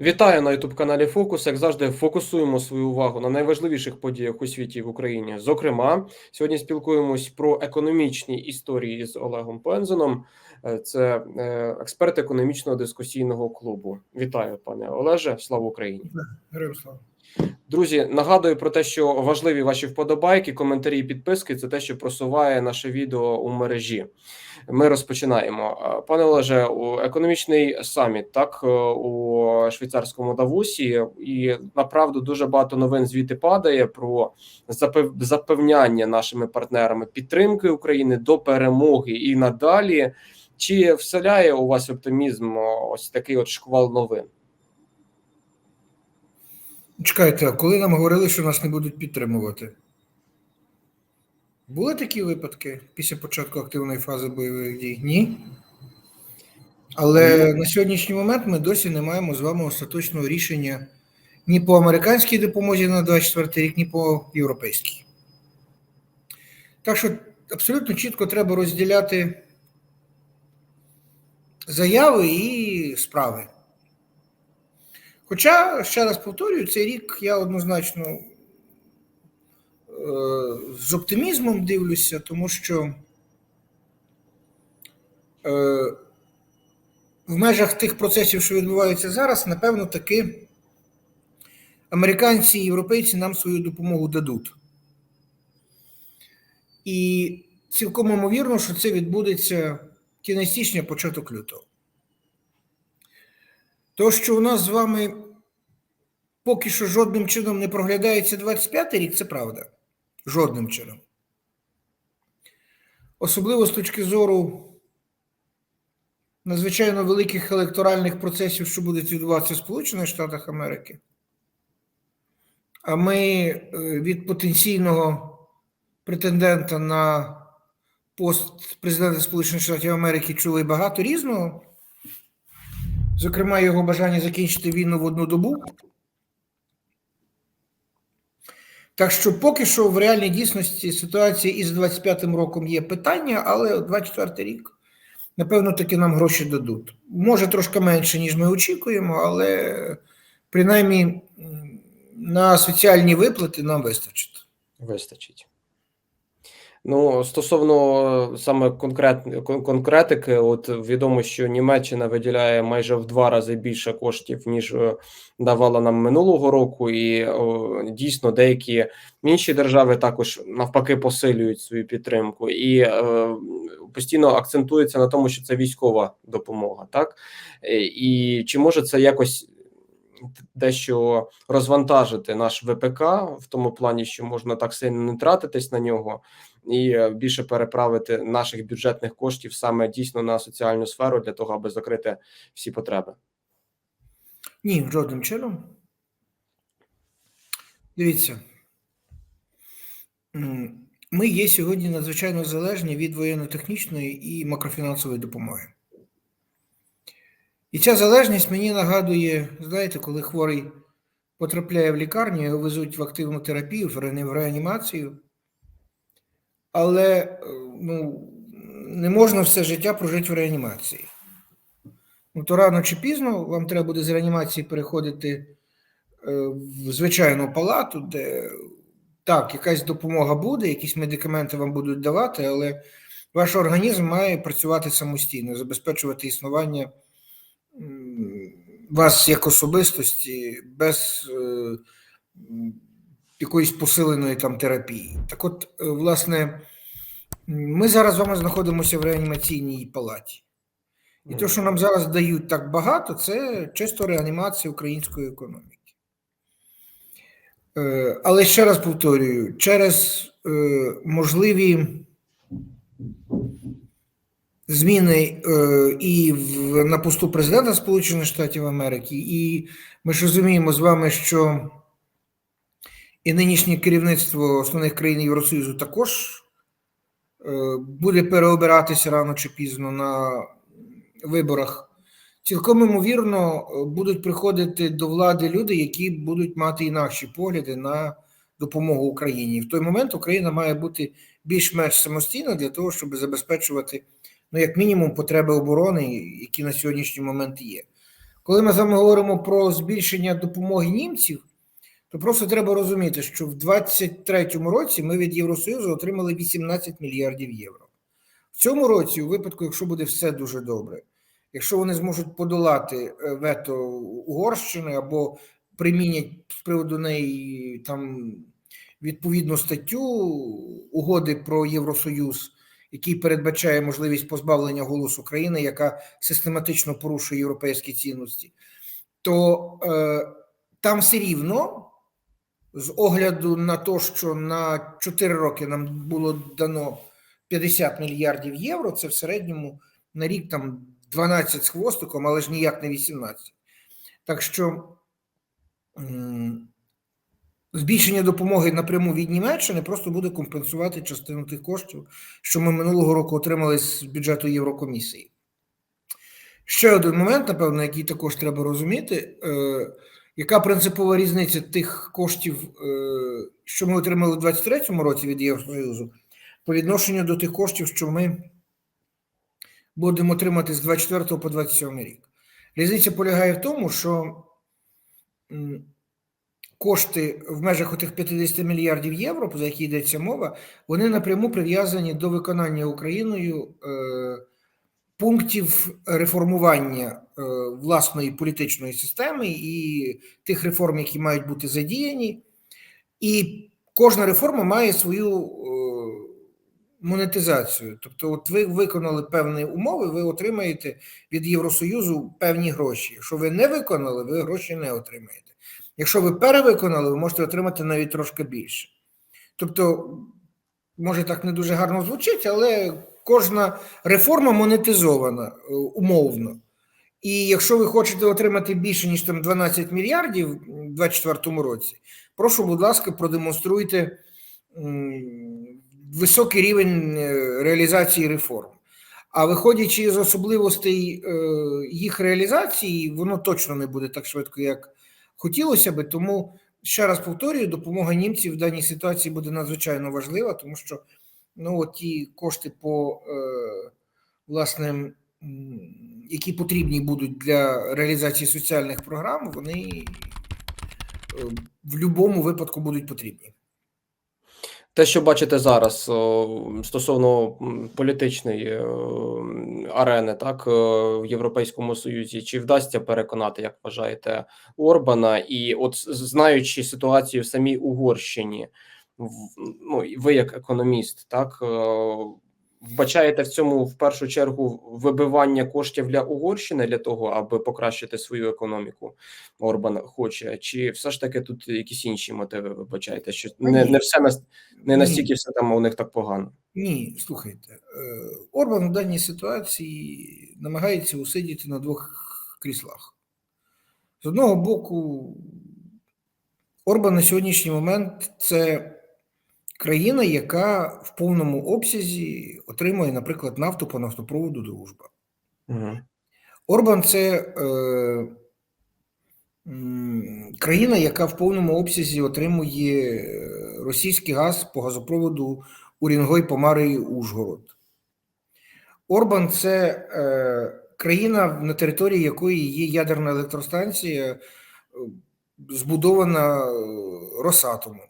Вітаю на youtube каналі Фокус. Як завжди, фокусуємо свою увагу на найважливіших подіях у світі в Україні. Зокрема, сьогодні спілкуємось про економічні історії з Олегом Пензеном. Е, Це е, експерт економічного дискусійного клубу. Вітаю, пане Олеже. Слава Україні! Героям слава. Друзі, нагадую про те, що важливі ваші вподобайки, коментарі і підписки це те, що просуває наше відео у мережі. Ми розпочинаємо. Е, Пане Олеже, економічний саміт, так е, у швейцарському Давосі, і направду дуже багато новин звідти падає про запевняння нашими партнерами підтримки України до перемоги і надалі. Чи вселяє у вас оптимізм ось такий от шквал новин? Чекайте, а коли нам говорили, що нас не будуть підтримувати? Були такі випадки після початку активної фази бойових дій? Ні. Але на сьогоднішній момент ми досі не маємо з вами остаточного рішення ні по американській допомозі на 24 рік, ні по європейській. Так що абсолютно чітко треба розділяти заяви і справи. Хоча, ще раз повторюю, цей рік я однозначно е, з оптимізмом дивлюся, тому що е, в межах тих процесів, що відбуваються зараз, напевно, таки американці і європейці нам свою допомогу дадуть. І цілком ймовірно, що це відбудеться кінець січня, початок лютого. То, що у нас з вами поки що жодним чином не проглядається 25-й рік, це правда. Жодним чином. Особливо з точки зору надзвичайно великих електоральних процесів, що будуть відбуватися в Сполучених Штатах Америки. А ми е, від потенційного претендента на пост президента Сполучених Штатів Америки чули багато різного. Зокрема, його бажання закінчити війну в одну добу. Так що поки що в реальній дійсності ситуація із 25-м роком є питання, але 24 рік, напевно, таки нам гроші дадуть. Може трошки менше, ніж ми очікуємо, але принаймні на соціальні виплати нам вистачить. Вистачить. Ну, стосовно саме конкрет, конкретики, от відомо, що Німеччина виділяє майже в два рази більше коштів, ніж е, давала нам минулого року, і о, дійсно деякі інші держави також навпаки посилюють свою підтримку, і е, постійно акцентується на тому, що це військова допомога, так? Е, і чи може це якось дещо розвантажити наш ВПК в тому плані, що можна так сильно не тратитись на нього, і е, більше переправити наших бюджетних коштів саме дійсно на соціальну сферу для того, аби закрити всі потреби. Ні, жодним чином. Дивіться. Ми є сьогодні надзвичайно залежні від воєнно-технічної і макрофінансової допомоги. І ця залежність мені нагадує, знаєте, коли хворий потрапляє в лікарню, його везуть в активну терапію, в реанімацію. Але е, ну, не можна все життя прожити в реанімації. Ну, то рано чи пізно вам треба буде з реанімації переходити е, в звичайну палату, де так, якась допомога буде, якісь медикаменти вам будуть давати, але ваш організм має працювати самостійно, забезпечувати існування вас як особистості без е, якоїсь посиленої там терапії. Так от, е, власне, ми зараз з вами знаходимося в реанімаційній палаті. І те, що нам зараз дають так багато, це чисто реанімація української економіки. Е, Але ще раз повторюю, через е, можливі зміни і на посту президента Сполучених Штатів Америки, і ми ж розуміємо з вами, що і нинішнє керівництво основних країн Євросоюзу також е, буде переобиратися рано чи пізно на виборах. Цілком ймовірно, е, будуть приходити до влади люди, які будуть мати інакші погляди на допомогу Україні. В той момент Україна має бути більш-менш самостійна для того, щоб забезпечувати, ну, як мінімум, потреби оборони, які на сьогоднішній момент є. коли ми з вами говоримо про збільшення допомоги німців, то просто треба розуміти, що в 2023 році ми від Євросоюзу отримали 18 мільярдів євро. В цьому році, у випадку, якщо буде все дуже добре, якщо вони зможуть подолати е, вето Угорщини або примінять з приводу неї там відповідну статтю угоди про Євросоюз, який передбачає можливість позбавлення голосу країни, яка систематично порушує європейські цінності, то е, там все рівно, з огляду на те, що на 4 роки нам було дано 50 мільярдів євро, це в середньому на рік там 12 з хвостиком, але ж ніяк не 18. Так що збільшення допомоги напряму від Німеччини просто буде компенсувати частину тих коштів, що ми минулого року отримали з бюджету Єврокомісії. Ще один момент, напевно, який також треба розуміти, е, яка принципова різниця тих коштів, е, що ми отримали у 2023 році від Євросоюзу, по відношенню до тих коштів, що ми будемо отримати з 24 по 27 рік. Різниця полягає в тому, що кошти в межах отих 50 мільярдів євро, за які йдеться мова, вони напряму прив'язані до виконання Україною е, пунктів реформування власної політичної системи і тих реформ, які мають бути задіяні. І кожна реформа має свою е, монетизацію. Тобто, от ви виконали певні умови, ви отримаєте від Євросоюзу певні гроші. Якщо ви не виконали, ви гроші не отримаєте. Якщо ви перевиконали, ви можете отримати навіть трошки більше. Тобто, може так не дуже гарно звучить, але кожна реформа монетизована е, умовно. І якщо ви хочете отримати більше, ніж там 12 мільярдів у 2024 році, прошу, будь ласка, продемонструйте високий рівень е, реалізації реформ. А виходячи з особливостей е, їх реалізації, воно точно не буде так швидко, як хотілося би. Тому ще раз повторюю, допомога німців в даній ситуації буде надзвичайно важлива, тому що ну, ті кошти по е, власне, м, які потрібні будуть для реалізації соціальних програм, вони е, в будь-якому випадку будуть потрібні. Те, що бачите зараз стосовно політичної е, арени, так е, в Європейському Союзі, чи вдасться переконати, як вважаєте, Орбана? І от знаючи ситуацію в самій Угорщині, ну ви як економіст, так вбачаєте в цьому в першу чергу вибивання коштів для Угорщини для того, аби покращити свою економіку? Орбан хоче, чи все ж таки тут якісь інші мотиви ви вбачаєте? Що не, не все нас не настільки все там у них так погано. Ні, слухайте, е, Орбан в даній ситуації намагається усидіти на двох кріслах. З одного боку, Орбан на сьогоднішній момент це країна, яка в повному обсязі отримує, наприклад, нафту по нафтопроводу Дружба. Угу. Орбан це е, країна, яка в повному обсязі отримує е, російський газ по газопроводу Урінгой, Помари, Ужгород. Орбан це е, країна, на території якої є ядерна електростанція, е, збудована е, Росатомом,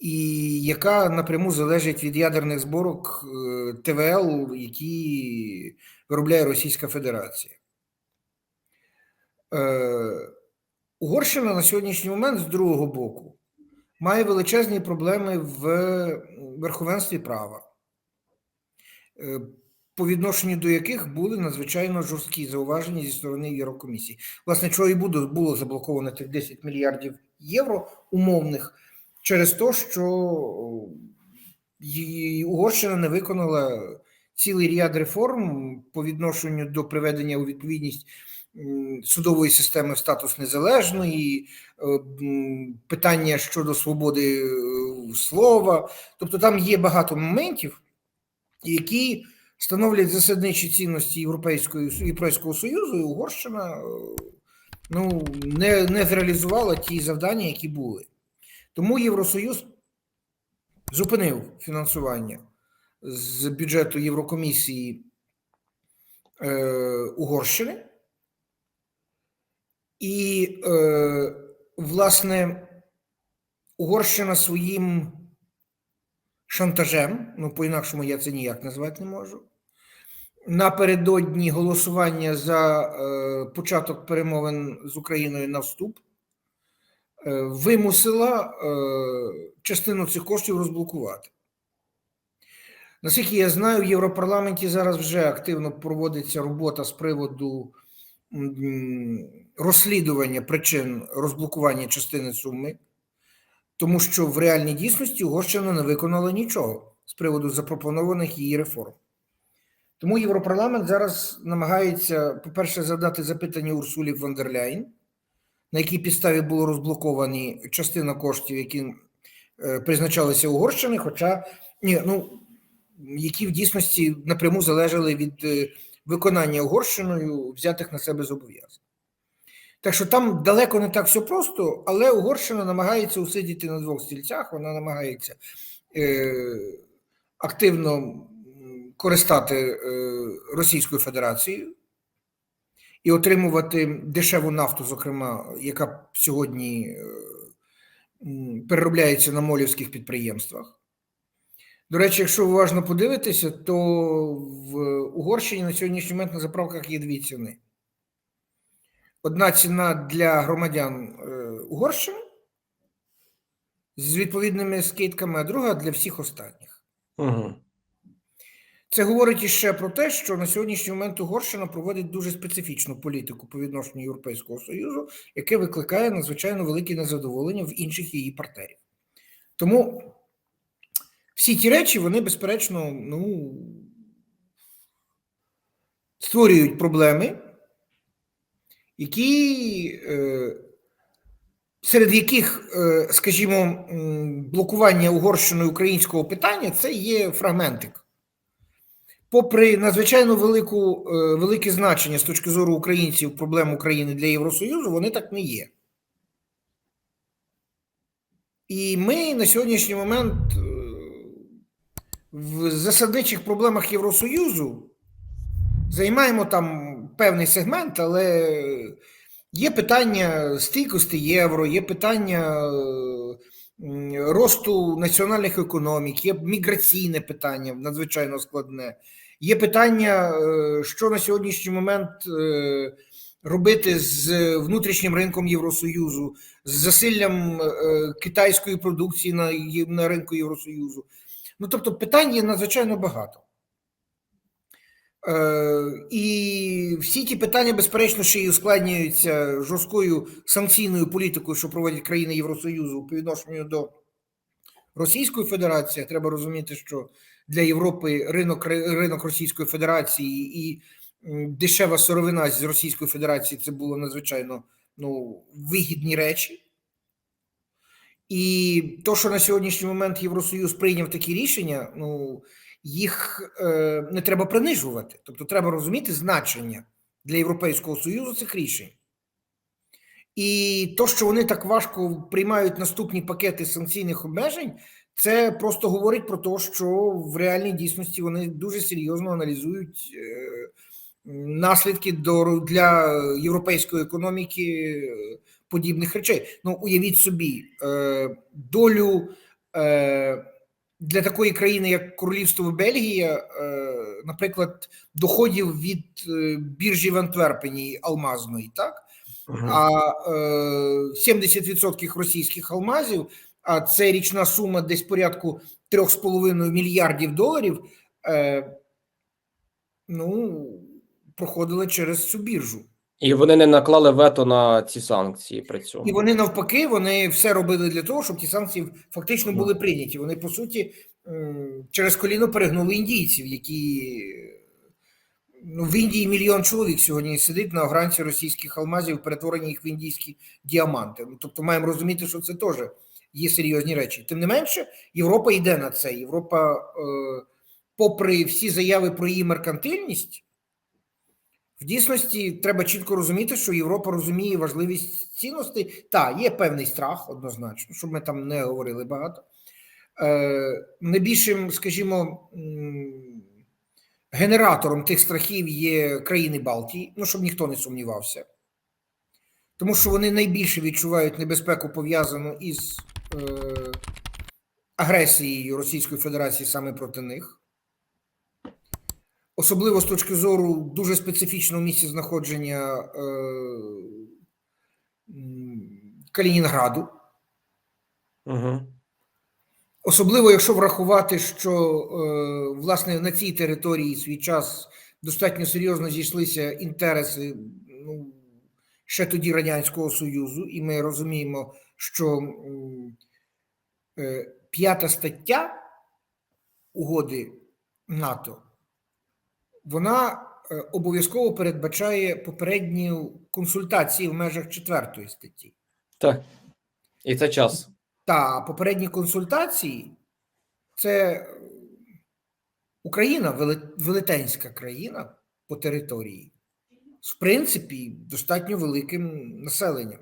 і яка напряму залежить від ядерних зборок е, ТВЛ, які виробляє Російська Федерація. Е, Угорщина на сьогоднішній момент з другого боку має величезні проблеми в верховенстві права, е, по відношенню до яких були надзвичайно жорсткі зауваження зі сторони Єврокомісії. Власне, чого і було заблоковано тих 10 мільярдів євро умовних через те, що Угорщина не виконала цілий ряд реформ по відношенню до приведення у відповідність судової системи в статус незалежної, е, питання щодо свободи е, слова. Тобто там є багато моментів, які становлять засадничі цінності Європейської Європейського Союзу, і Угорщина е, ну, не, не зреалізувала ті завдання, які були. Тому Євросоюз зупинив фінансування з бюджету Єврокомісії е, Угорщини. І, е, власне, Угорщина своїм шантажем, ну, по-інакшому я це ніяк назвати не можу. Напередодні голосування за е, початок перемовин з Україною на вступ вимусила е, частину цих коштів розблокувати. Наскільки я знаю, в Європарламенті зараз вже активно проводиться робота з приводу розслідування причин розблокування частини суми, тому що в реальній дійсності Угорщина не виконала нічого з приводу запропонованих її реформ. Тому Європарламент зараз намагається, по-перше, задати запитання Урсулі фон дер Ляйн, на якій підставі було розблоковані частина коштів, які е, призначалися Угорщини, хоча ні, ну, які в дійсності напряму залежали від е, виконання Угорщиною взятих на себе зобов'язань. Так що там далеко не так все просто, але Угорщина намагається усидіти на двох стільцях, вона намагається е, активно користати е, Російською Федерацією і отримувати дешеву нафту, зокрема, яка сьогодні е, переробляється на молівських підприємствах. До речі, якщо уважно подивитися, то в Угорщині на сьогоднішній момент на заправках є дві ціни. Одна ціна для громадян е, Угорщини з відповідними скидками, а друга для всіх останніх. Угу. Це говорить іще про те, що на сьогоднішній момент Угорщина проводить дуже специфічну політику по відношенню Європейського Союзу, яке викликає надзвичайно велике незадоволення в інших її партнерів. Тому всі ті речі, вони, безперечно, ну, створюють проблеми, які, е, серед яких, е, скажімо, блокування Угорщиною українського питання це є фрагментик. Попри надзвичайно велику, е, велике значення з точки зору українців проблем України для Євросоюзу, вони так не є. І ми на сьогоднішній момент е, в засадничих проблемах Євросоюзу займаємо там певний сегмент, але є питання стійкості євро, є питання росту національних економік, є міграційне питання надзвичайно складне. Є питання, е, що на сьогоднішній момент е, робити з внутрішнім ринком Євросоюзу, з засиллям е, китайської продукції на, на ринку Євросоюзу. Ну тобто питань є надзвичайно багато. І всі ті питання, безперечно, ще й ускладнюються жорсткою санкційною політикою, що проводять країни Євросоюзу по відношенню до Російської Федерації. Треба розуміти, що для Європи ринок, ринок Російської Федерації і дешева сировина з Російської Федерації це було надзвичайно ну, вигідні речі. І то, що на сьогоднішній момент Євросоюз прийняв такі рішення, ну їх е, не треба принижувати. Тобто, треба розуміти значення для Європейського Союзу цих рішень. І то, що вони так важко приймають наступні пакети санкційних обмежень, це просто говорить про те, що в реальній дійсності вони дуже серйозно аналізують е, наслідки для європейської економіки е, подібних речей. Ну, уявіть собі, е, долю для такої країни, як Королівство Бельгія, наприклад, доходів від біржі в Антверпені алмазної, так? А е, 70% російських алмазів, а це річна сума десь порядку 3,5 мільярдів доларів, е, ну, проходила через цю біржу. І вони не наклали вето на ці санкції при цьому. І вони навпаки, вони все робили для того, щоб ті санкції фактично Ну. були прийняті. Вони по суті через коліно перегнули індійців, які ну, в Індії мільйон чоловік сьогодні сидить на огранці російських алмазів, перетворені їх в індійські діаманти. Ну, тобто маємо розуміти, що це теж є серйозні речі. Тим не менше, Європа йде на це. Європа, е, попри всі заяви про її меркантильність. В дійсності треба чітко розуміти, що Європа розуміє важливість цінностей. Так, є певний страх, однозначно, щоб ми там не говорили багато. Е, найбільшим, скажімо, генератором тих страхів є країни Балтії, ну щоб ніхто не сумнівався. тому що вони найбільше відчувають небезпеку пов'язану із е, агресією Російської Федерації саме проти них. Особливо з точки зору дуже специфічного місця знаходження е, Калінінграду. Угу. Особливо, якщо врахувати, що е, власне на цій території свій час достатньо серйозно зійшлися інтереси ну, ще тоді Радянського Союзу, і ми розуміємо, що е, п'ята стаття угоди НАТО, вона е, обов'язково передбачає попередні консультації в межах четвертої статті. Так. І це час. Та попередні консультації це е, Україна, велетенська країна по території, в принципі, достатньо великим населенням.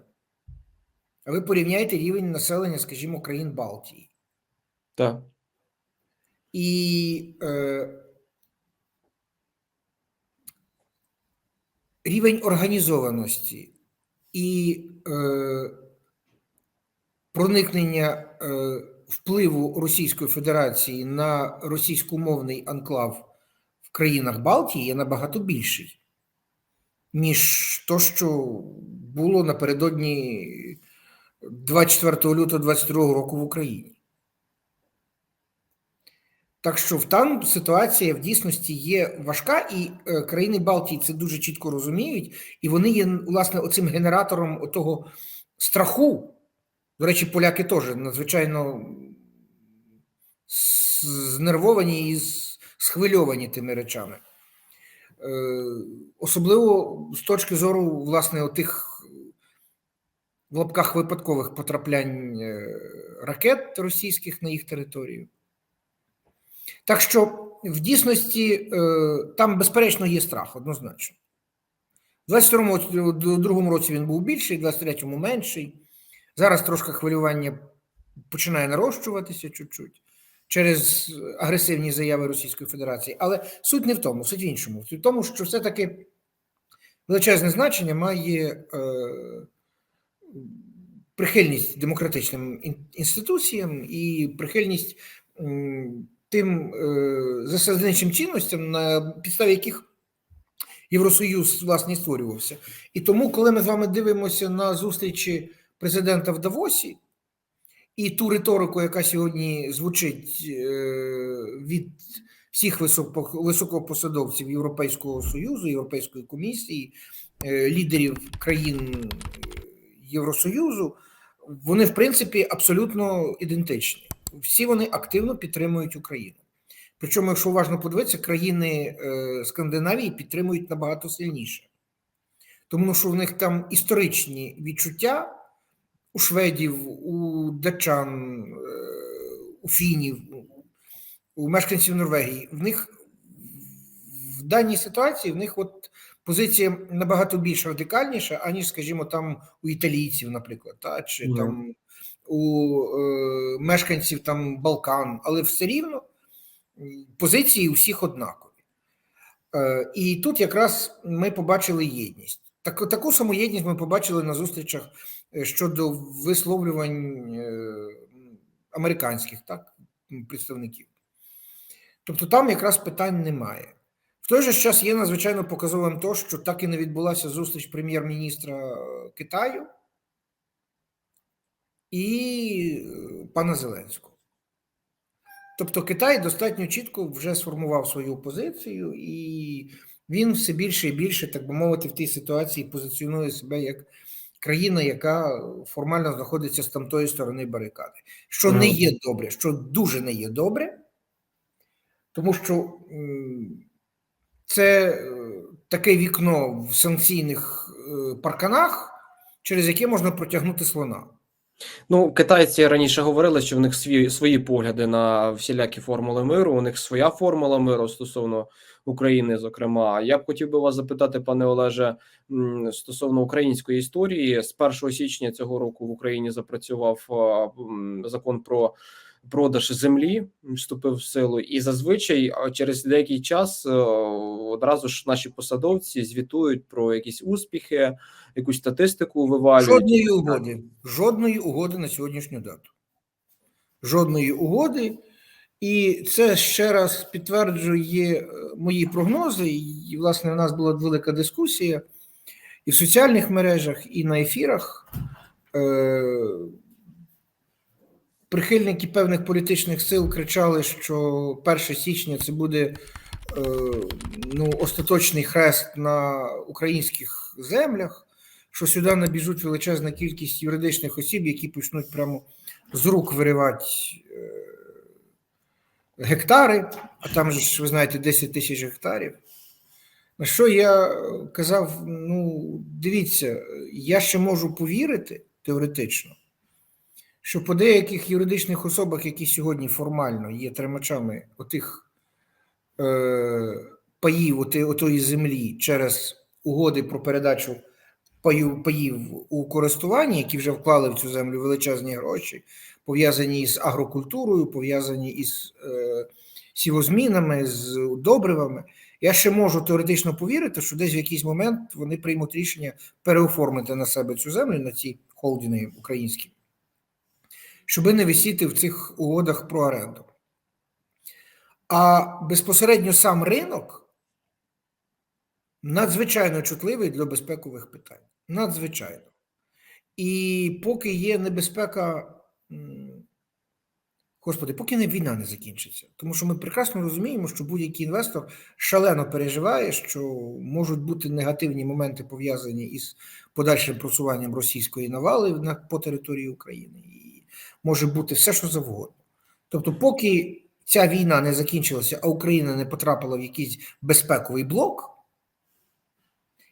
А ви порівняєте рівень населення, скажімо, країн Балтії. Так. І е, рівень організованості і е, проникнення е, впливу Російської Федерації на російськомовний анклав в країнах Балтії є набагато більший, ніж то, що було напередодні 24 лютого 22 року в Україні. Так що там ситуація в дійсності є важка, і е, країни Балтії це дуже чітко розуміють, і вони є власне оцим генератором того страху. До речі, поляки теж надзвичайно знервовані і схвильовані тими речами. Е, Особливо з точки зору, власне, отих в лапках випадкових потраплянь е, ракет російських на їх територію. Так що в дійсності е, там, безперечно, є страх однозначно. У 22-му році він був більший, в 23-му менший. Зараз трошки хвилювання починає нарощуватися чуть-чуть через агресивні заяви Російської Федерації. Але суть не в тому, суть в іншому. Суть в тому, що все-таки величезне значення має е, прихильність демократичним інституціям і прихильність тим е, засадничим цінностям, на підставі яких Євросоюз власне створювався. І тому, коли ми з вами дивимося на зустрічі президента в Давосі і ту риторику, яка сьогодні звучить е, від всіх високопосадовців Європейського Союзу, Європейської комісії, е, лідерів країн Євросоюзу, вони в принципі абсолютно ідентичні. Всі вони активно підтримують Україну. Причому, якщо уважно подивитися, країни е, Скандинавії підтримують набагато сильніше. Тому що в них там історичні відчуття у шведів, у датчан, е, у фінів, у мешканців Норвегії. В них в даній ситуації в них от позиція набагато більш радикальніша, аніж, скажімо, там у італійців, наприклад, та, чи Мгм. там у е, мешканців там Балкан, але все рівно позиції у всіх однакові. Е, і тут якраз ми побачили єдність. Так, таку саму єдність ми побачили на зустрічах е, щодо висловлювань е, американських так, представників. Тобто там якраз питань немає. В той же час є надзвичайно показовим то, що так і не відбулася зустріч прем'єр-міністра е, Китаю і е, пана Зеленського. Тобто Китай достатньо чітко вже сформував свою позицію, і він все більше і більше, так би мовити, в тій ситуації позиціонує себе як країна, яка формально знаходиться з тамтої сторони барикади. Що не є добре, що дуже не є добре, тому що це е, таке вікно в санкційних е, парканах, через яке можна протягнути слона. Ну, китайці раніше говорили, що в них свої, свої погляди на всілякі формули миру. У них своя формула миру стосовно України, зокрема. Я б хотів би вас запитати, пане Олеже, стосовно української історії. З 1 січня цього року в Україні запрацював закон про продаж землі вступив в силу, і зазвичай через деякий час е, одразу ж наші посадовці звітують про якісь успіхи, якусь статистику вивалюють. Жодної угоди. Жодної угоди на сьогоднішню дату. Жодної угоди. І це ще раз підтверджує е, мої прогнози. І, власне, у нас була велика дискусія і в соціальних мережах, і на ефірах. Прихильники певних політичних сил кричали, що 1 січня це буде е, ну, остаточний хрест на українських землях, що сюди набіжуть величезна кількість юридичних осіб, які почнуть прямо з рук виривати е, гектари, а там ж, ви знаєте, 10 тисяч гектарів. На що я казав: ну, дивіться, я ще можу повірити теоретично, що по деяких юридичних особах, які сьогодні формально є тримачами отих е, паїв, отої землі через угоди про передачу паю, паїв у користування, які вже вклали в цю землю величезні гроші, пов'язані з агрокультурою, пов'язані із е, сівозмінами, з добривами. Я ще можу теоретично повірити, що десь в якийсь момент вони приймуть рішення переоформити на себе цю землю, на ці холдинги українські, щоби не висіти в цих угодах про оренду. А безпосередньо сам ринок надзвичайно чутливий для безпекових питань. Надзвичайно. І поки є небезпека, господи, поки не війна не закінчиться. Тому що ми прекрасно розуміємо, що будь-який інвестор шалено переживає, що можуть бути негативні моменти пов'язані із подальшим просуванням російської навали по території України. Може бути все, що завгодно. Тобто, поки ця війна не закінчилася, а Україна не потрапила в якийсь безпековий блок.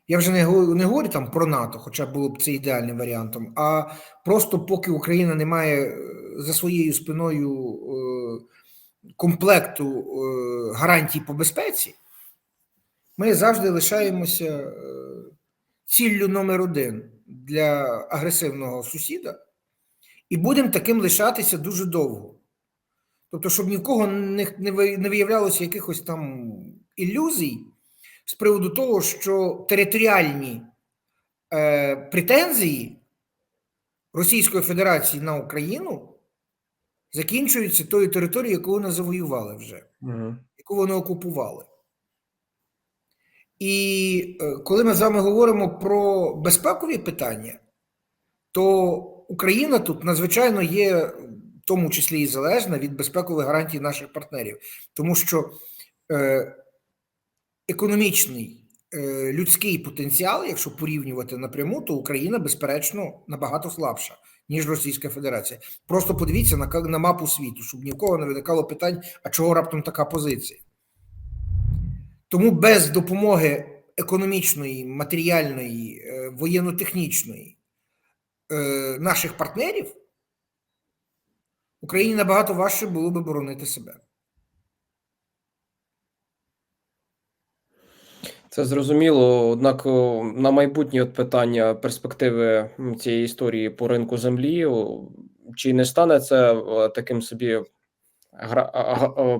Я вже не говорю, не говорю там про НАТО, хоча було б це ідеальним варіантом, а просто поки Україна не має е, за своєю спиною е, комплекту е, гарантій по безпеці, ми завжди лишаємося е, ціллю номер один для агресивного сусіда, і будемо таким лишатися дуже довго. Тобто, щоб ні в кого не, не виявлялося якихось там ілюзій з приводу того, що територіальні е, претензії Російської Федерації на Україну закінчуються тою територією, яку вони завоювали вже, Мгм. яку вони окупували. І е, коли ми з вами говоримо про безпекові питання, то Україна тут надзвичайно є, в тому числі і залежна від безпекових гарантій наших партнерів, тому що е, економічний е, людський потенціал, якщо порівнювати напряму, то Україна, безперечно, набагато слабша, ніж Російська Федерація. Просто подивіться на, на мапу світу, щоб ні в кого не виникало питань, а чого раптом така позиція. Тому без допомоги економічної, матеріальної, е, воєнно-технічної наших партнерів Україні набагато важче було би боронити себе. Це зрозуміло. Однак на майбутнє от питання перспективи цієї історії по ринку землі, чи не стане це е, таким собі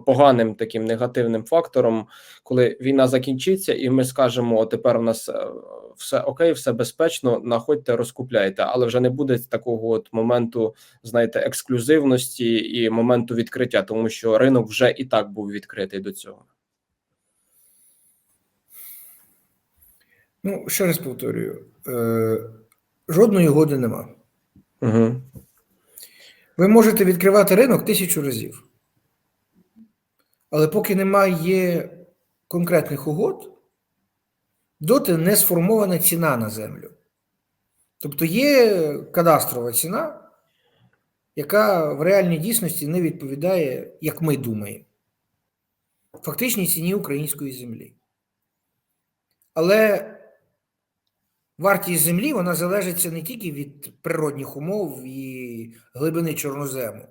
поганим таким негативним фактором, коли війна закінчиться, і ми скажемо: «О, тепер у нас е, все окей, все безпечно, находьте, розкупляйте, але вже не буде такого от моменту, знаєте, ексклюзивності і моменту відкриття, тому що ринок вже і так був відкритий до цього. Ну, ще раз повторюю: е, жодної угоди нема. Угу. Ви можете відкривати ринок тисячу разів. Але поки немає конкретних угод, доти не сформована ціна на землю. Тобто є кадастрова ціна, яка в реальній дійсності не відповідає, як ми думаємо, фактичній ціні української землі. Але вартість землі вона залежиться не тільки від природних умов і глибини чорнозему.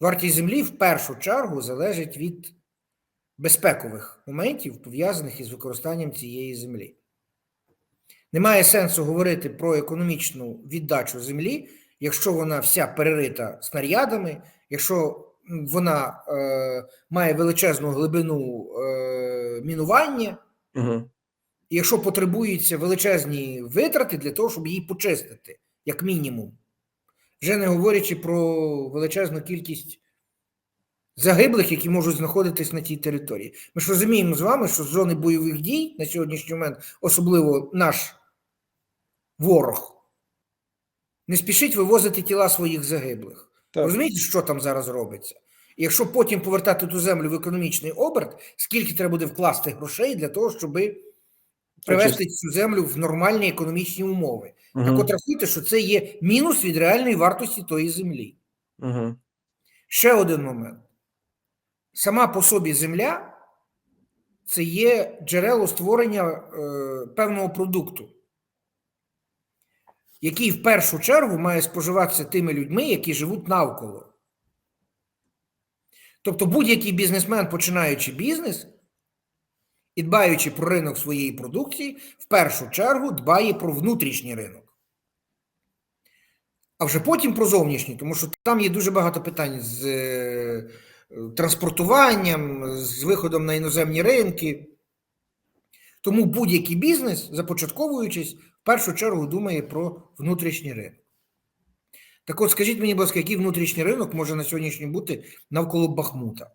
Вартість землі в першу чергу залежить від безпекових моментів, пов'язаних із використанням цієї землі. Немає сенсу говорити про економічну віддачу землі, якщо вона вся перерита снарядами, якщо вона е, має величезну глибину е, мінування, Угу. і якщо потребуються величезні витрати для того, щоб її почистити, як мінімум, вже не говорячи про величезну кількість загиблих, які можуть знаходитись на тій території. Ми ж розуміємо з вами, що з зони бойових дій на сьогоднішній момент, особливо наш ворог, не спішить вивозити тіла своїх загиблих. Так. Розумієте, що там зараз робиться? І якщо потім повертати ту землю в економічний оберт, скільки треба буде вкласти грошей для того, щоб привести цю землю в нормальні економічні умови? Так Угу. от рахуйте, що це є мінус від реальної вартості тої землі. Угу. Ще один момент. Сама по собі земля це є джерело створення е, певного продукту, який в першу чергу має споживатися тими людьми, які живуть навколо. Тобто будь-який бізнесмен, починаючи бізнес і дбаючи про ринок своєї продукції, в першу чергу дбає про внутрішній ринок. А вже потім про зовнішній, тому що там є дуже багато питань з е, транспортуванням, з виходом на іноземні ринки. Тому будь-який бізнес, започатковуючись, в першу чергу думає про внутрішній ринок. Так от, скажіть мені, будь ласка, який внутрішній ринок може на сьогоднішній бути навколо Бахмута?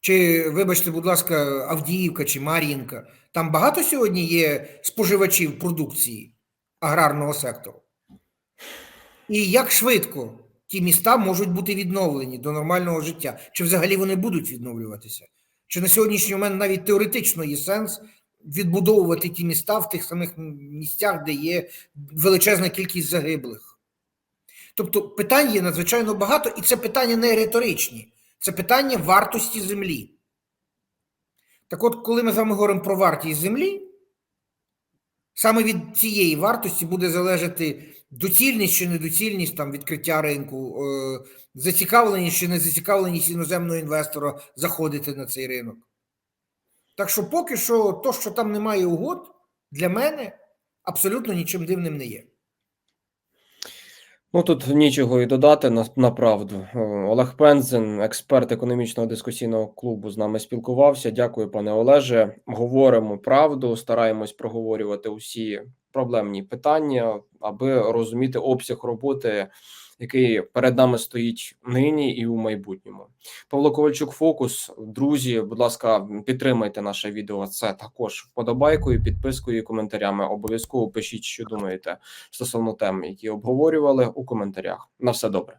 Чи, вибачте, будь ласка, Авдіївка чи Мар'їнка? Там багато сьогодні є споживачів продукції аграрного сектору? І як швидко ті міста можуть бути відновлені до нормального життя? Чи взагалі вони будуть відновлюватися? Чи на сьогоднішній момент навіть теоретично є сенс відбудовувати ті міста в тих самих місцях, де є величезна кількість загиблих? Тобто питань є надзвичайно багато, і це питання не риторичні, це питання вартості землі. Так от, коли ми з вами говоримо про вартість землі, саме від цієї вартості буде залежати доцільність чи недоцільність там, відкриття ринку, е, зацікавленість чи не зацікавленість іноземного інвестора заходити на цей ринок. Так що поки що, то, що там немає угод, для мене абсолютно нічим дивним не є. Ну тут нічого і додати на, на правду. Олег Пензен, експерт економічного дискусійного клубу, з нами спілкувався. Дякую, пане Олеже. Говоримо правду, стараємось проговорювати усі проблемні питання, аби розуміти обсяг роботи, який перед нами стоїть нині і у майбутньому. Павло Ковальчук, фокус. Друзі, будь ласка, підтримайте наше відео. Це також вподобайкою, підпискою і коментарями. Обов'язково пишіть, що думаєте стосовно тем, які обговорювали у коментарях. На все добре.